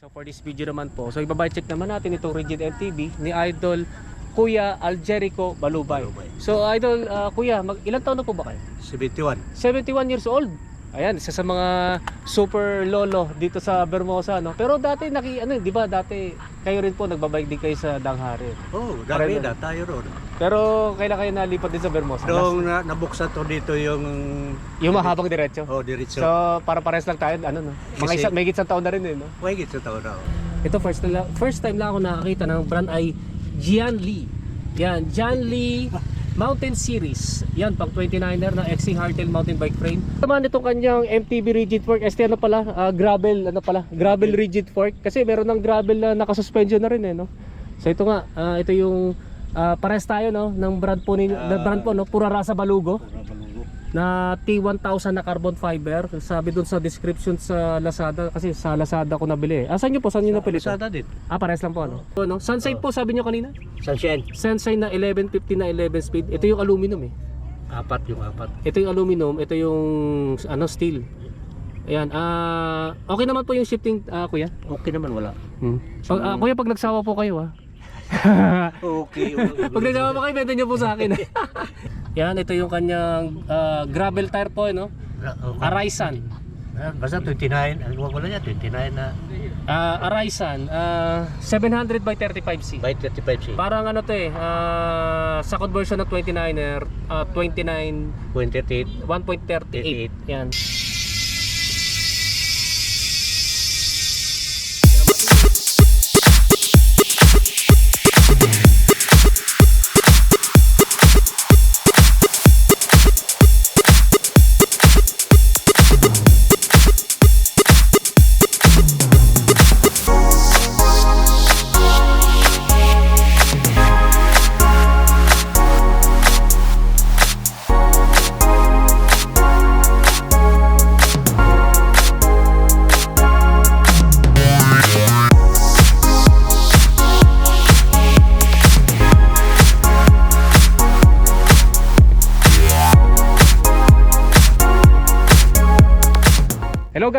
So for this video naman po, so ibabay check naman natin itong Rigid MTB ni Idol Kuya Aljerico Balubay. Balubay. So Idol ah, Kuya, mag, ilang taon na po ba kayo? 71. 71 years old. Ayan, isa sa mga super lolo dito sa Bermosa, no? Pero dati naki ano, 'di ba? Dati kayo rin po nagbabike din kayo sa Danghari. Oh, dami na tayo ron. Pero kailan kayo nalipat din sa Bermosa? Nung na, nabuksan to dito yung Yung mahabang diretso. oh, diretso. So, para pares lang tayo, ano no? Mga Kasi- isa, may isang taon na rin eh, no? Wait, sa taon na. oh. Ito first na, first time lang ako nakakita ng brand ay Jian Lee. Yan, Jian Lee Mountain Series. Yan, pang 29er na XC Hardtail mountain bike frame. Naman itong kanyang MTB rigid fork. ST ano pala? Ah, gravel, ano pala? Gravel rigid fork. Kasi meron ng gravel na nakasuspension na rin eh, no? So ito nga, ah, ito yung ah, pares tayo no ng brand po ni na brand po no Pura Rasa Balugo na T1000 na carbon fiber sabi dun sa description sa Lazada kasi sa Lazada ko nabili eh. Asan niyo po? Saan niyo napili? Sada din. Ah, pares lang po ano. Oh, no? Sunshine po sabi niyo kanina? Sunshine. Sunshine na 1150 na 11 speed. Ito yung aluminum eh. Apat yung apat. Ito yung aluminum, ito yung ano steel. Ayan, ah okay naman po yung shifting ah, kuya. Okay naman, wala. Hmm. Pag, ah, kuya pag nagsawa po kayo ah. Okay. pag nagsawa po kayo, benta niyo po sa akin. Yan, ito yung kanyang ah, gravel tire po, eh, no? Araisan. Ah, Basta 29. Ang huwag ko lang yan, 29 na. Ah, Araisan, ah, 700 by 35C. By 35 C. Parang ano to eh, ah, sa conversion ng 29er, ah, 29 28. 1.38. Yan.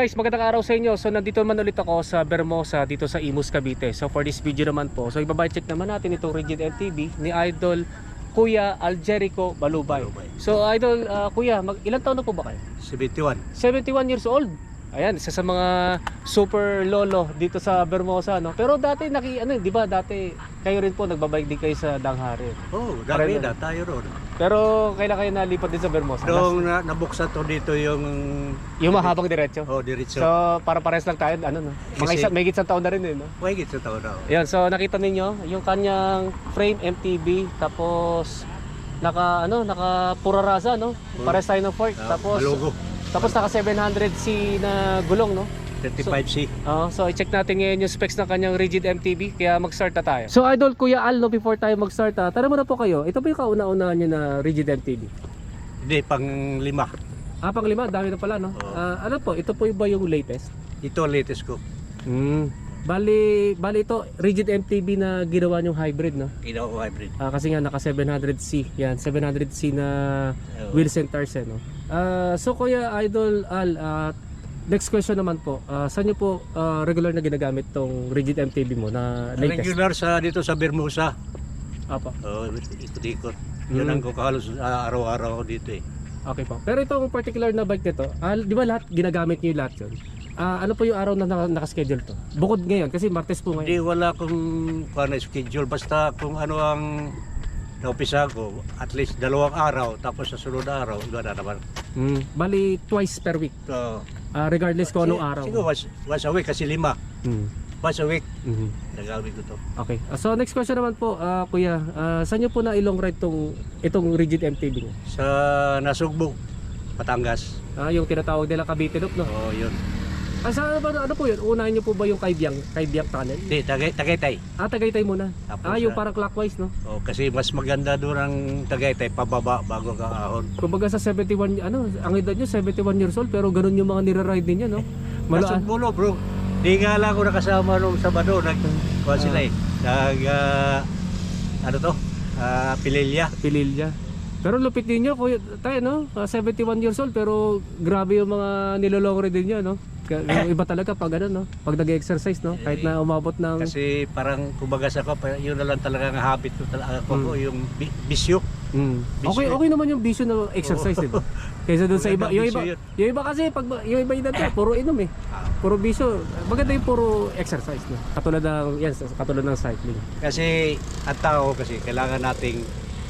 Guys, magandang araw sa inyo. So nandito naman ulit ako sa Bermosa dito sa Imus Cavite. So for this video naman po, so ibabay check naman natin itong Rigid MTB ni Idol Kuya Aljerico Balubay. Balubay. So Idol ah, Kuya, mag, ilang taon na po ba kayo? 71. 71 years old. Ayan, isa sa mga super lolo dito sa Bermosa, no? Pero dati naki ano, 'di ba? Dati kayo rin po nagbabike din kayo sa Danghari. Oh, dami na tayo ron. Pero kailan kayo nalipat din sa Bermosa? Nung na, nabuksan to dito yung Yung mahabang diretso. oh, diretso. So, para pares lang tayo, ano no? Mga isa, may isang taon na rin eh, no? Wait, sa taon na. oh. Ayan, so nakita ninyo yung kanyang frame MTB tapos naka ano, naka pura rasa, no? Pares tayo ng fork. Ah, tapos Malugo. tapos naka 700C na gulong, no? 35 C. Oo, so i-check natin ngayon yung specs ng kanyang rigid MTB kaya mag-start na tayo. So idol Kuya Al, no, before tayo mag-start, ah, tara muna po kayo. Ito ba yung kauna-unahan nyo na rigid MTB? Hindi, pang lima. Ah, pang lima, dami na pala, no? Oo. Ah, ano po, ito po yung ba yung latest? Ito latest ko. Hmm. Bali, bali ito, rigid MTB na ginawa nyong hybrid, no? Ginawa ko hybrid. Ah, kasi nga naka 700C. Yan, 700C na Oo. wheels and tires eh, no? Ah, so Kuya Idol Al, ah, next question naman po. Ah, saan niyo po ah, regular na ginagamit tong rigid MTB mo na latest? Regular sa dito sa Bermusa. Apa. Oh, ikot-ikot. Mm. ang ko kahalos ah, araw-araw ko dito eh. Okay po. Pero itong particular na bike nito, ah, di ba lahat ginagamit niyo lahat yun? Ah, ano po yung araw na naka- nakaschedule to? Bukod ngayon kasi Martes po Hindi ngayon. wala akong na schedule basta kung ano ang naumpisa ko at least dalawang araw tapos sa sunod araw iba na naman. Hmm. Bali twice per week. So, Ah, regardless kung anong araw. Siguro once, once a week kasi lima. Hmm. Once a week Mhm. nagamit ko to. Okay. Ah, so next question naman po, ah, kuya, ah, saan niyo po na ilong ride tong itong rigid MTB? Sa Nasugbo, Batangas. Ah, yung tinatawag nila Cavite Loop, no? Oh, yun. Ah, sa ano ano po 'yun? Unahin niyo po ba yung Kaibiyang, Kaibiyang Tunnel? Hindi, Tagay, Tagaytay. Ah, Tagaytay muna. Tapos, Ah, yung ah, parang clockwise, no? Oh, kasi mas maganda doon ang Tagaytay pababa bago ka ahon. Kumbaga sa 71 ano, ang edad niyo 71 years old pero ganun yung mga nire-ride ninyo, no? Malaan. Nasugbo, bro. Di nga lang ako nakasama nung Sabado. Nag, kuha sila eh. Nag, ah, ano to? Ah, Pililya. Pililya. Pero lupit din niyo, kuya, tayo no? Ah, 71 years old pero grabe yung mga nilolong ride niyo, no? Yung iba talaga pag ano no, pag nag-exercise no, kahit na umabot ng Kasi parang kumbaga sa ko, yun na lang talaga ang habit ko talaga ko, Mm. ko, yung bi- bisyo. Mm. Okay, okay naman yung bisyo na exercise, di ba? Kaysa doon sa iba, Magandang yung iba, bisyo yun. yung iba kasi pag yung iba yung dati, puro inom eh. Puro bisyo. Maganda yung puro exercise no. Katulad ng yan, katulad ng cycling. Kasi ang tao kasi kailangan nating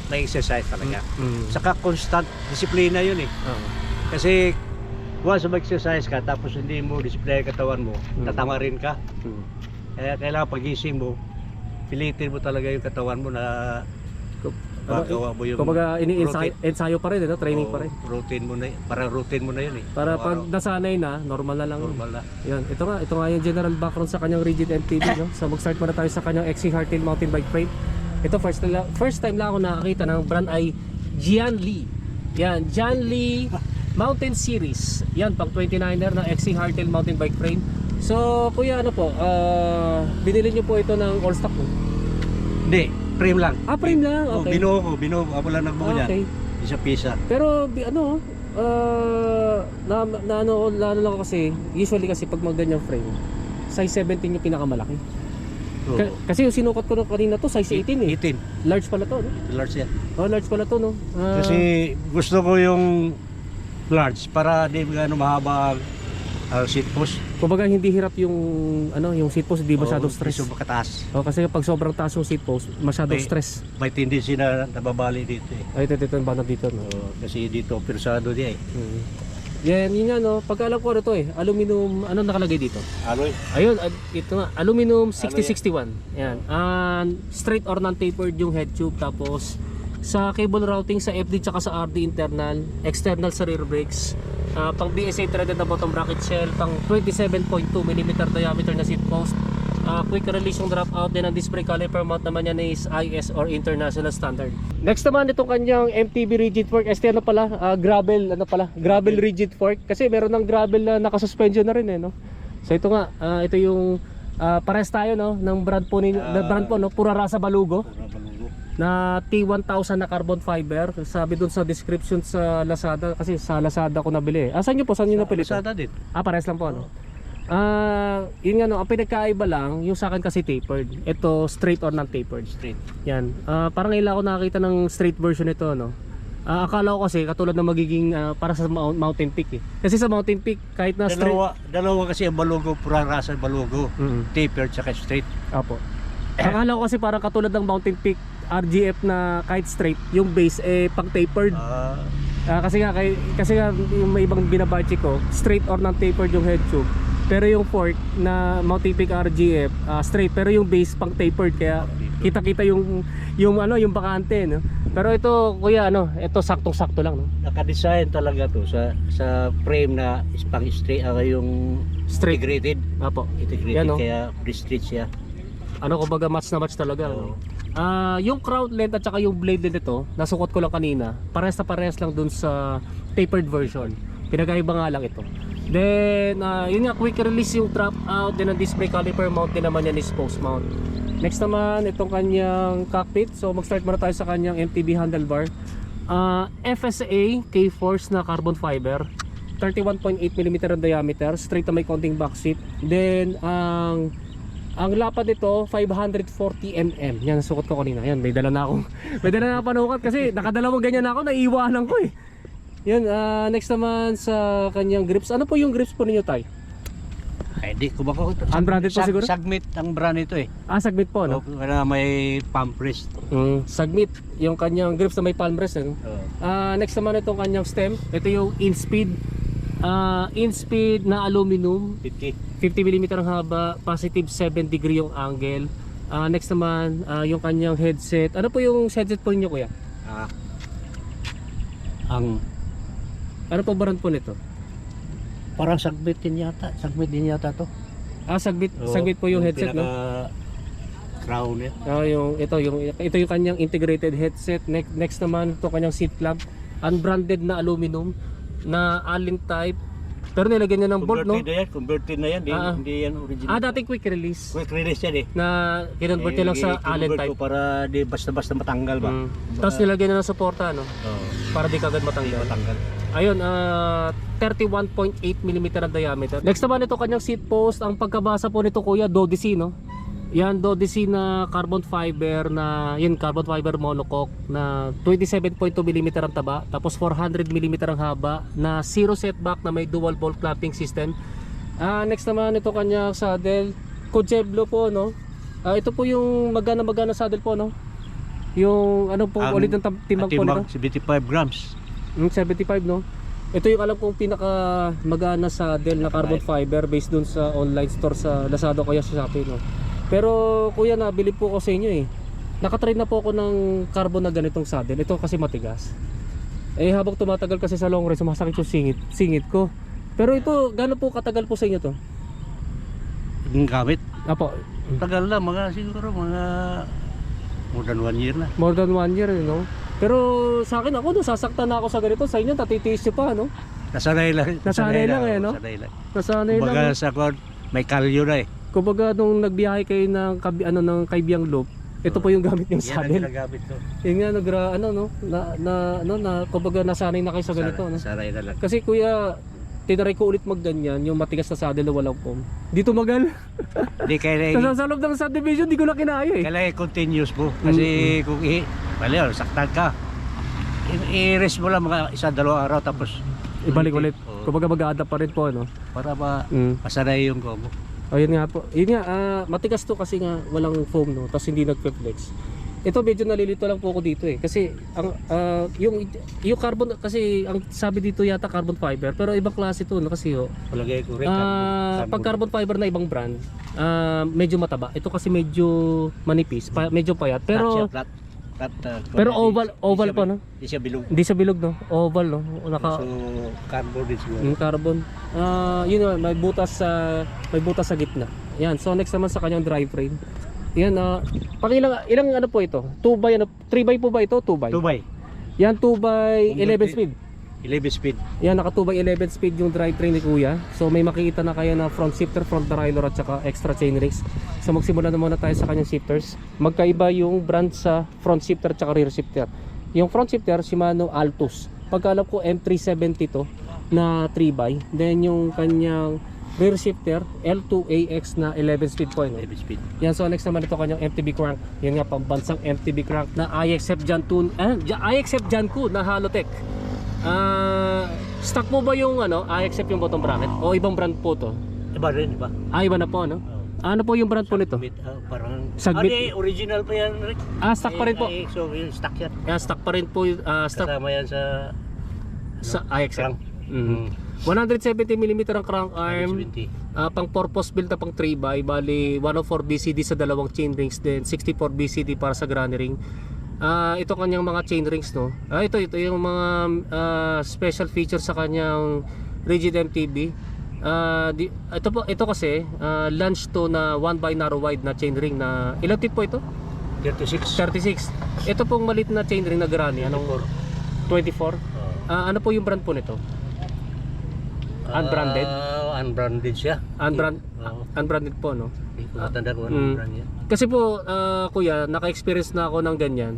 na-exercise talaga. Mm. Saka constant disiplina yun eh. Oo. Kasi once mag-exercise ka tapos hindi mo disiplina yung katawan mo, Mm. tatama rin ka. Mm. Kaya kailangan pagising mo, pilitin mo talaga yung katawan mo na Ano, magawa mo yung Kumbaga ini-ensayo pa rin, ano? training Oo, pa rin. Routine mo na, parang routine mo na yun eh. Para pag nasanay na, normal na lang. normal na. Yan, ito nga, ito nga yung general background sa kanyang rigid MTB, no? So mag-start muna tayo sa kanyang XC Hardtail mountain bike frame. Ito first na, first time lang ako nakakita ng brand ay Jian Li. Yan, Jian Li Mountain Series. Yan, pang 29er ng XC Hardtail mountain bike frame. So, kuya, ano po, ah, binili niyo po ito ng all stock mo? Hindi, frame lang. Ah, frame lang, Oh, okay. ko, binuo ko. Ako lang nagbuo Ah, niyan. okay. Isa pisa. Pero ano, ah, na, na ano, na ano lang kasi, usually kasi pag mga ganyang frame, size 17 yung pinakamalaki. Oo. Ka- kasi yung sinukat ko kanina to, size 18 eh. 18. Large pala to, no? Large yan. Oh, large pala to, no? Ah, Kasi gusto ko yung large para di gaano mahaba ang ang seat post. kumbaga hindi hirap yung ano, yung seat post, hindi masyadong stress. Medyo makataas. Oh, kasi pag sobrang taas yung seat post, masyadong May- stress. May tendency na nababali dito eh. Ay, ito, ito, yung banat dito, no? Oo, kasi dito persado diya eh. Hmm. Yan, yun nga, no? Pagka alam ko ano to eh, aluminum, ano nakalagay dito? Aloy. Ayun, ad- ito nga, aluminum 6061. Yan. And straight or non-tapered yung head tube tapos sa cable routing sa FD tsaka sa RD internal, external sa rear brakes. Ah, pang BSA threaded na bottom bracket shell, pang 27.2 mm diameter na seat post. Ah, quick release yung drop out din ang brake caliper mount naman yan is IS or international standard. Next naman itong kanyang MTB rigid fork. ST ano pala? Ah, gravel ano pala? Gravel rigid fork kasi meron ng gravel na nakasuspension na rin eh no. So ito nga, ah, ito yung ah, pares tayo no ng brand po ni na brand po no, Pura Rasa Balugo Pura balugo. Na T1000 na carbon fiber. Sabi dun sa description sa Lazada kasi sa Lazada ko nabili. Ah, saan niyo po? Saan niyo napili? Persada din. Ah, pares lang po ano. Ah, yun nga no, ang pinagkaiba lang, yung sa akin kasi tapered. Ito straight or non-tapered. Straight. Yan. Ah, parang lang ako nakakita ng straight version nito, no. Ah, akala ko kasi katulad ng magiging ah, para sa mount- mountain peak eh. Kasi sa mountain peak kahit na straight. Dalawa, dalawa kasi ang balugo, pura rasa balugo. Mm. Tapered tsaka straight. Apo. Akala ko kasi parang katulad ng mountain peak RGF na kahit straight, yung base eh pang tapered. Ah, Ah, kasi nga kay, kasi nga yung may ibang binabachi ko, straight or non-tapered yung head tube. Pero yung fork na Mountain Peak RGF, ah, straight pero yung base pang tapered kaya kita-kita yung yung ano, yung bakante, no. Pero ito, kuya, ano, ito saktong-sakto lang, no. naka-design talaga to sa sa frame na is pang straight ah, yung Straight. integrated. Apo. Integrated Yan, no? kaya straight siya. Ano kumbaga match na match talaga, no. Ah, yung crown length at saka yung blade din nito, nasukot ko lang kanina. Parehas na parehas lang dun sa tapered version. Pinagkaiba nga lang ito. Then, ah, yun nga, quick release yung drop out. Then, ang brake caliper mount din naman yan is post mount. Next naman, itong kanyang cockpit. So, mag-start muna tayo sa kanyang MTB handlebar. Ah, FSA K-Force na carbon fiber. 31.8mm ang diameter. Straight na may konting back seat. Then, ang ang lapad nito 540 mm. Yan sukat ko kanina. Yan, may dala na akong may dala na akong panukat kasi nakadalawang ganyan ako, naiiwanan ko eh. Yan, ah, next naman sa kanyang grips. Ano po yung grips po ninyo, Tay? Ay, di ko baka Unbranded po siguro? Submit ang brand ito eh. Ah, sagmit po, no? Oh, na may pump rest. Mm, sagmit. Yung kanyang grips na may palm rest. Ano? Oh. Ah, next naman itong kanyang stem. Ito yung in-speed. Ah, in-speed na aluminum. 50. 50 mm ang haba, positive 7 degree yung angle. Ah, next naman, ah, yung kanyang headset. Ano po yung headset po ninyo, kuya? Ah. Ang Ano po brand po nito? parang submit din yata. Submit din yata to. Ah, sagbit, Oo, sagbit po yung headset, no? pinaka crown niya. Ah, yung ito yung ito yung kanyang integrated headset. Next next naman ito kanyang seat clamp, unbranded na aluminum na Allen type Pero nilagyan niya ng bolt, no? Converted na yan, converted na yan. Di, Ah, ah. Hindi yan original. Ah, dating quick release. Quick release yan eh. Na kinonvert niya lang sa Eh, Allen kinonvert type. para di basta-basta matanggal ba. Mm. Tapos nilagyan niya ng suporta, no? Oo. Para di kagad Hindi matanggal. matanggal. Ayun, ah 31.8 mm ang diameter. Next naman ito kanyang seat post. Ang pagkabasa po nito kuya, Dodeci, no? Yan, Dodeci na carbon fiber na, yun, carbon fiber monocoque na 27.2 mm ang taba. Tapos 400 mm ang haba na zero setback na may dual bolt clamping system. Ah, next naman ito kanyang saddle. Kojeblo po, no? Ah, ito po yung magana-magana saddle po, no? Yung ano po Ang ulit ng timbang po nito? Timbang 75 grams. Mm, 75 no? Ito yung alam kong pinaka magana sa Dell na carbon fiber based dun sa online store sa Lazada kaya sa Shopee no. Pero kuya nabili po ko sa inyo eh. Nakatry na po ako ng carbon na ganitong saddle. Ito kasi matigas. Eh habang tumatagal kasi sa long ride sumasakit yung singit, singit ko. Pero ito gaano po katagal po sa inyo to? Yung gamit. Apo, Tagal na, mga siguro mga more than one year na. more than one year you know. Pero sa akin ako no, sasaktan na ako sa ganito. Sa inyo tatitiis nyo pa no? Nasanay lang. Nasanay lang eh, no? Nasanay lang. Nasanay lang. Kumbaga sa kwan, may kalyo na eh. Kumbaga nung nagbiyahe kayo ng kabi, ano ng Kaibiyang Loop, ito po yung gamit yung Yan ang saddle. ginagamit ko. Yun nga nagra ano no na na ano na kumbaga nasanay na kayo sa ganito no. Sanay na lang. Kasi kuya tinry ko ulit magganyan yung matigas na saddle na walang foam. Dito magal. Hindi kailangan Kasi sa loob ng subdivision di ko na kinaya eh. Kailangan continuous mo. Kasi kung i... Bali, oh, saktan ka. I- I-rest mo lang mga isa, dalawang araw tapos Ibalik ulit. Oo. Kumbaga mag-adapt pa rin po ano. para ma Mm. masanay yung combo. Ayun nga po. Yun nga ah, matigas to kasi nga walang foam no, tapos hindi nagpe-flex. Ito medyo nalilito lang po ako dito eh kasi ang ah, yung yung carbon kasi ang sabi dito yata carbon fiber pero ibang klase to no kasi oh, Palagay ko rin. Ah, pag carbon fiber na ibang brand, ah, medyo mataba. Ito kasi medyo manipis, pa, medyo payat. Pero flat, flat, uh, pero oval oval bil- no. Hindi siya bilog. Hindi sa bilog no. Oval no. Naka So, cardboard din siguro. yung carbon. Ah, yun know, may butas sa may butas sa gitna. Yan. So next naman sa kanyang drivetrain. Yan ah, pang ilang ilang ano po ito? 2 by ano 3 by po ba ito? 2 by. 2 by. Yan 2 by 11 speed. 11 speed. Yan, naka 2 by 11 speed yung drivetrain ni Kuya. So may makikita na kayo na front shifter, front derailleur at saka extra chainrings. So magsimula na muna tayo sa kanyang shifters. Magkaiba yung brand sa front shifter at saka rear shifter. Yung front shifter, Shimano Altus. Pagkalap ko M370 to na 3 by. Then yung kanyang rear shifter, L2AX na 11 speed po. Yun. 11 speed. Yan, so next naman ito kanyang MTB crank. Yan nga, pambansang MTB crank na IXF Janku, ah, Ja- IXF Janku na Halotech. Ah, stock mo ba yung ano, IXF yung bottom bracket? O ibang brand po to? Iba rin, iba. Ah, iba na po, no? Oh. Ano po yung brand po nito? Submit, ah, parang... Submit. Ah, di, original pa yan, Rick. Ah, stock pa rin po. Ay, ay, so, yung stock yan. Yan, stock pa rin po, yung, ah, stock Kasama yan sa... sa IXF. Crank. Mhm. 170mm ang crank arm. 170. Ah, pang purpose build na pang 3 by bali 104 BCD sa dalawang chain rings then 64 BCD para sa granny ring Ah, ito kanyang mga chain rings no? Ah, ito ito yung mga ah, special features sa kanyang rigid MTB Ah, di, ito po ito kasi ah, launch to na 1 by narrow wide na chain ring na ilang teeth po ito? 36. 36 ito pong malit na chain ring na granny anong 24 Ah, ano po yung brand po nito? Unbranded? Ah, unbranded siya. unbrand Oo. unbranded po no Hindi ko matanda kung Mm. brand yan. Kasi po, ah, kuya, naka-experience na ako ng ganyan.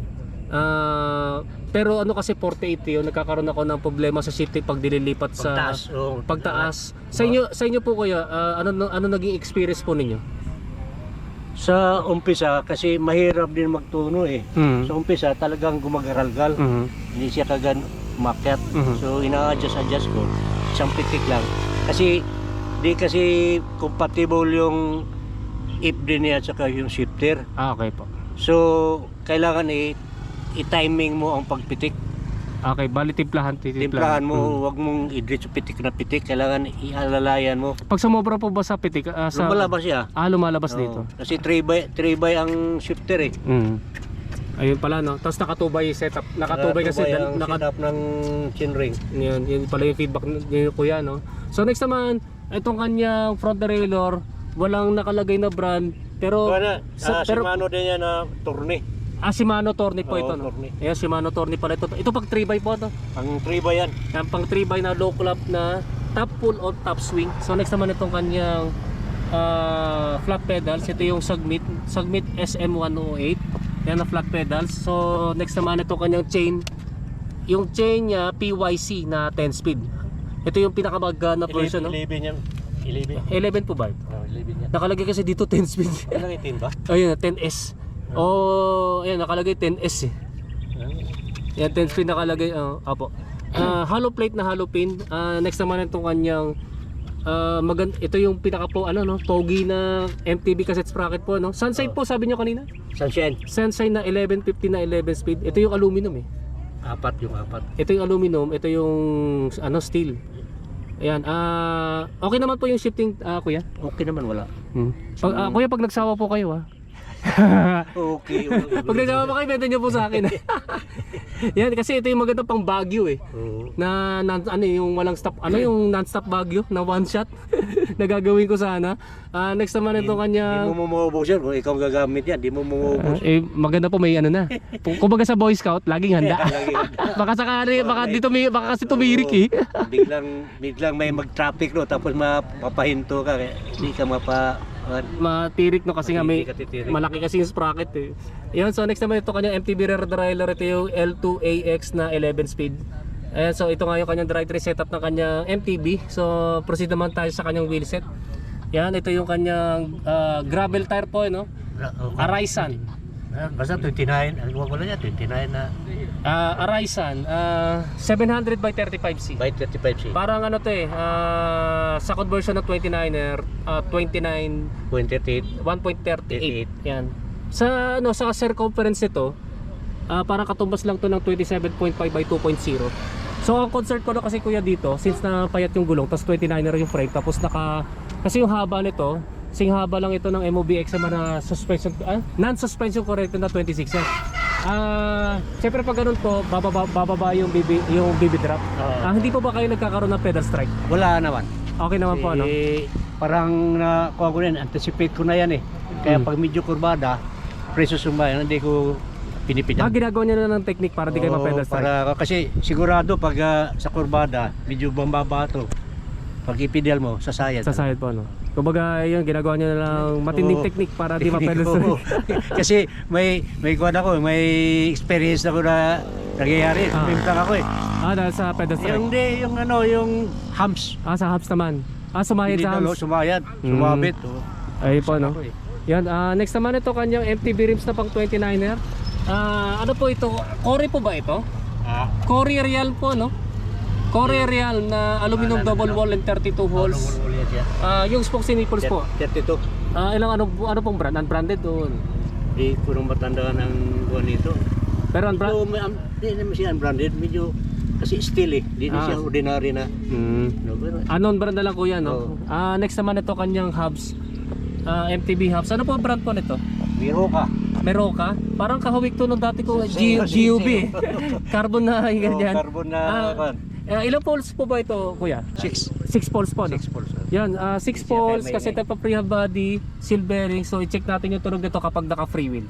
Ah, pero ano kasi 48 yun, nagkakaroon ako ng problema sa shifting pag dililipat sa Pagtaas. oh. pagtaas. Sa inyo, sa inyo po kuya, ah, ano ano naging experience po ninyo? Sa umpisa, kasi mahirap din magtuno eh. Mm. Sa umpisa, talagang gumagaralgal. Mhm. Hindi siya kagan umakyat. Mhm. So, ina-adjust-adjust ko. Isang pitik lang. Kasi, di kasi compatible yung if din niya at saka yung shifter. Ah, okay po. So, kailangan i- i-timing mo ang pagpitik. Okay, bali timplahan, titimplahan. Timplahan mo, huwag mong i-diretso pitik na pitik. Kailangan ialalayan mo. Pag sumobra po ba sa pitik, ah, sa Lumalabas siya. Ah, lumalabas Oo. dito. Kasi 3 by, 3 by ang shifter eh. Mm. Ayun pala no. Tapos nakatubay yung setup. Nakatubay kasi Nakatubay dal- ang naka, setup ng chin ring. Yun, yun pala yung feedback ni kuya, no? So next naman, itong kanyang front derailleur, walang nakalagay na brand, pero Wala, sa- ah, pero- Shimano din yan na tourne. ah, Shimano Torni po Oo, ito, no? Tourney. Ayan, Shimano Torni pala ito. Ito pag 3x po to. Ang 3 by yan. Yan, pang 3x na low clap na top pull o top swing. So next naman itong kanyang ah, flat pedals. Ito yung Submit, Submit SM108. Yan na flat pedals. So next naman itong kanyang chain. Yung chain niya PYC na 10 speed. Ito yung pinakamagana version, no? 11 yan. 11. 11 po ba? Oh, 11 yan. Nakalagay kasi dito 10 speed. Ilang itim ba? Ayun, 10S. Oh, ayan nakalagay 10S eh. Yan, 10 speed nakalagay. Uh, apo. Ah, hollow plate na hollow pin. Ah, next naman itong kanyang ah, magan ito yung pinaka po ano no, pogi na MTB cassette sprocket po no. Sunshine po sabi niyo kanina. Sunshine. Sunshine na 1150 na 11 speed. Ito yung aluminum eh. Apat yung apat. Ito yung aluminum, ito yung ano steel. Ayan, ah okay naman po yung shifting ah, kuya. Okay naman wala. Hmm. Pag, ah, kuya pag nagsawa po kayo ah. Okay. Pag nagsawa pa kayo, benta niyo po sa akin. Yan kasi ito yung maganda pang Baguio eh. Oo. Na, na ano yung walang stop ano yung non-stop Baguio na one shot na gagawin ko sana. Ah, next naman itong Di kanya mo mamaubos yan. Kung ikaw gagamit yan, di mo mamaubos. eh maganda po may ano na. Kung- Kumbaga sa Boy Scout, laging handa. Baka sakali baka dito may baka kasi tumirik eh. Biglang, biglang may mag-traffic no, tapos mapapahinto ka. Kaya hindi ka mapa... Matirik no kasi nga may malaki kasi yung sprocket eh. Yan, so next naman ito kanya MTB rear derailleur ito yung L2AX na 11 speed. Ayan, so ito nga yung kanyang drive train setup ng kanyang MTB. So proceed naman tayo sa kanyang wheelset. Yan, ito yung kanyang ah, gravel tire po, eh, no? Araisan. Ah, Basta 29, ang wag ko lang yan, 29 na Ah, Araisan, ah, 700 by 35C. by 35C. Parang ano to eh, ah, sa conversion ng 29er, ah, 29 138. 1.38. Yan. Sa ano sa circumference nito, ah, parang katumbas lang to ng 27.5 by 2.0. So ang concern ko na kasi kuya dito, since na payat yung gulong, tapos 29er yung frame, tapos naka kasi yung haba nito, sing haba lang ito ng MOB XM na suspension ah, non-suspension corrected na 26 yan. Ah, syempre pag ganun po, bababa, bababa yung BB yung BB drop. Ah, hindi po ba kayo nagkakaroon ng pedal strike? Wala naman. Okay naman po ano. Eh, parang na kuha ko rin, anticipate ko na yan eh. Kaya Hmm. pag medyo kurbada, preso sumbayan, hindi ko pinipitan. Ah, ginagawa niyo na ng technique para di kayo Oo, ma-pedal strike. para, kasi sigurado pag ah, sa kurbada, medyo bumaba to. Pag ipidal mo, sasayad. Sa side po ano. Kumbaga yun ginagawa niyo na lang matinding Oo. technique para di strike. kasi may may kuha ako, may experience ako na nangyayari. Ah. Pimplang ako eh. ah, dahil sa. Yung di, yung ano, yung hams. Ah, sa hubs naman. Ah, sumayad Hindi sa na, hubs. sumayad. Mm. Sumabit. oh. Ay po no. Ako eh. Yan, ah, next naman ito kanyang MTB rims na pang 29er. Ah, ano po ito? Core po ba ito? Ah, Core Real po no? Core Real na aluminum double wall and 32 holes. Yan. Ah, yung spokes and nipples po. 32. Ah, ilang ano ano pong brand? Unbranded o Di ko nang matandaan ang buwan nito. Pero unbranded? So, may, um, di naman siya unbranded. Medyo, kasi steel eh. Di na Ah. siya ordinary na. Hmm. No, pero, Ah, non-brand na lang kuya, no? Ah, next naman ito kanyang hubs. Ah, MTB hubs. Ano po ang brand po nito? biro ka. Meroka? Parang kahawig to nung dati ko, G- GUB. Carbon na yung ganyan. Carbon na, Ah, kan. ah, ilang poles po ba ito, kuya? Six. 6 poles po, no? Six pulse. Yan, 6 Siya, poles may- kasi may- type of rehab body, seal bearing. So, i-check natin yung tunog nito kapag naka free wheel.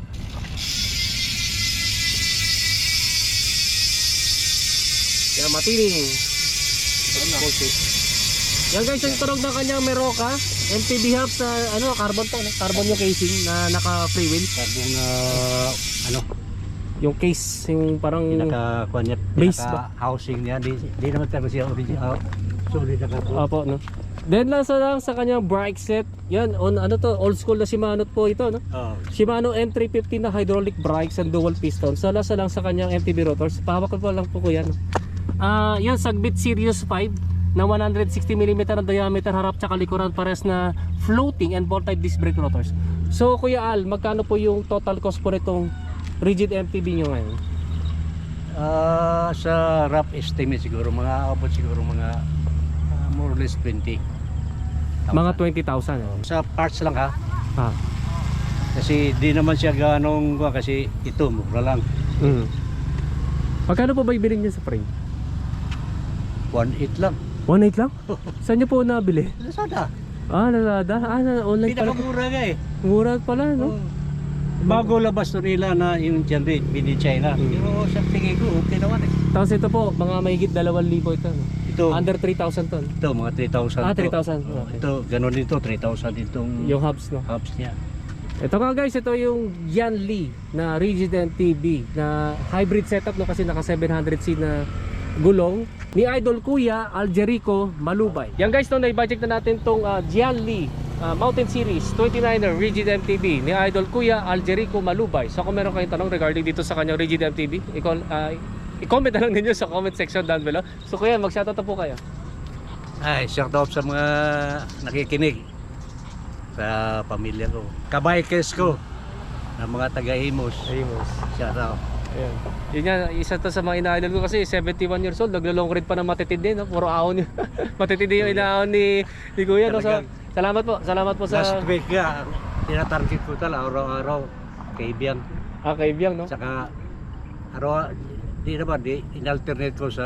Yan, matining. Yan guys, yung tunog ng kanyang Meroka, MTB hubs na ano, carbon to, no? carbon yung casing na naka free wheel. Carbon na, ano, Yung case, yung parang pinaka, kuha niya, Base pinaka housing niya. Di, di naman talaga siya original. Solid na carbon. Opo, no. Then lasa lang sa kanyang brake set. Yan, on ano to, old school na Shimano po ito, no. Oh. Shimano M350 na hydraulic brakes and dual piston. So lasa lang sa kanyang MTB rotors. Pahawak ko po lang po ko yan. Ah, yan Sagbit Series 5 na 160mm ang diameter harap tsaka likuran pares na floating and type disc brake rotors. So Kuya Al, magkano po yung total cost po nitong rigid MTB nyo ngayon? Ah, sa rough estimate siguro, mga abot siguro mga ah, more or less 20. Mga 20,000. eh. Sa parts lang ha. Ah. Kasi di naman siya ganong kasi ito mura lang. Mm. Magkano po ba ibili niyo sa frame? 1.8 lang. 1.8 lang? Saan niyo po nabili? Lazada. Ah, Lazada. Ah, online pala. Pinakamura nga eh. Mura pala, no? Bago labas to nila na yung dyan rin, mini China. Mm. Pero sa tingin ko, okay naman eh. Tapos ito po, mga mahigit 2,000 ito. No? Ito, Under 3,000 ton. ito mga 3,000 Ah, to. 3,000. Oh, Okay. Ito, ganun din to, 3,000 din tong Yung hubs, no? hubs niya. Ito nga guys, ito yung Yan Lee na Rigid MTB na hybrid setup no kasi naka 700C na gulong ni Idol Kuya Aljerico Malubay. Yan guys, no, na-budget na natin tong uh, Yan Lee uh, Mountain Series 29er Rigid MTB ni Idol Kuya Aljerico Malubay. So kung meron kayong tanong regarding dito sa kanyang Rigid MTB, i-call, uh, i-comment na lang ninyo sa comment section down below. So kuya, mag-shoutout po kayo. Ay, shout out sa mga nakikinig sa pamilya ko. Kabaykes ko na mga taga-Imos. Ayos. Shout out. Ayan. Yun nga, isa to sa mga ina-idol ko kasi 71 years old, naglo-long ride pa ng matitindi, no? Puro ahon yun. matitindi yung inaahon ni, ni Kuya, no? So, salamat po, salamat po sa Last week nga, tinatarget ko tala araw-araw kaibigan. ah, kaibigan, no? Saka araw di naman di inalternate ko sa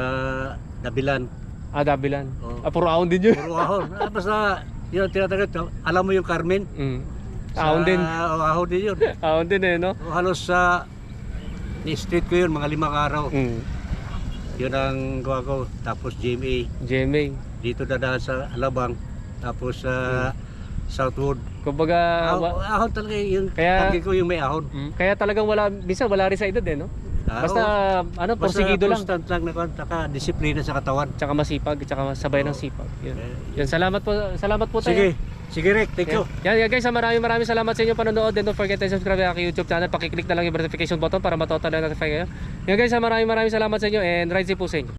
Dabilan. Ah, Dabilan. Oo. Ah, puro ahon din yun. Puro ahon. Ah, basta yun ang tinatarget ko. Alam mo yung Carmen? Mm. Ahon din. Oh, ahon din yun. Ahon din eh, no? O, halos sa ni-street ko yun, mga limang araw. Mm. Yun ang gawa ko. Tapos GMA. GMA. Dito dadaan sa Alabang. Tapos sa Southwood. Kumbaga, Ah, wa- ahon talaga yung Kaya- ko yung may ahon. Mm. kaya talagang wala, minsan wala rin sa edad eh, no? Ah, Basta, ano, Basta porsigido lang. constant lang na saka disiplina sa katawan. Tsaka masipag, tsaka sabay ng Oo. sipag. Yun. Eh, Yan, salamat po, salamat po tayo. Sige. Sige Rick, thank you. Yan, yan guys, maraming maraming salamat sa inyo panonood and don't forget to subscribe sa aking YouTube channel. Pakiclick na lang yung notification button para matotal na notify kayo. Yan guys, maraming maraming salamat sa inyo and ride safe po sa inyo.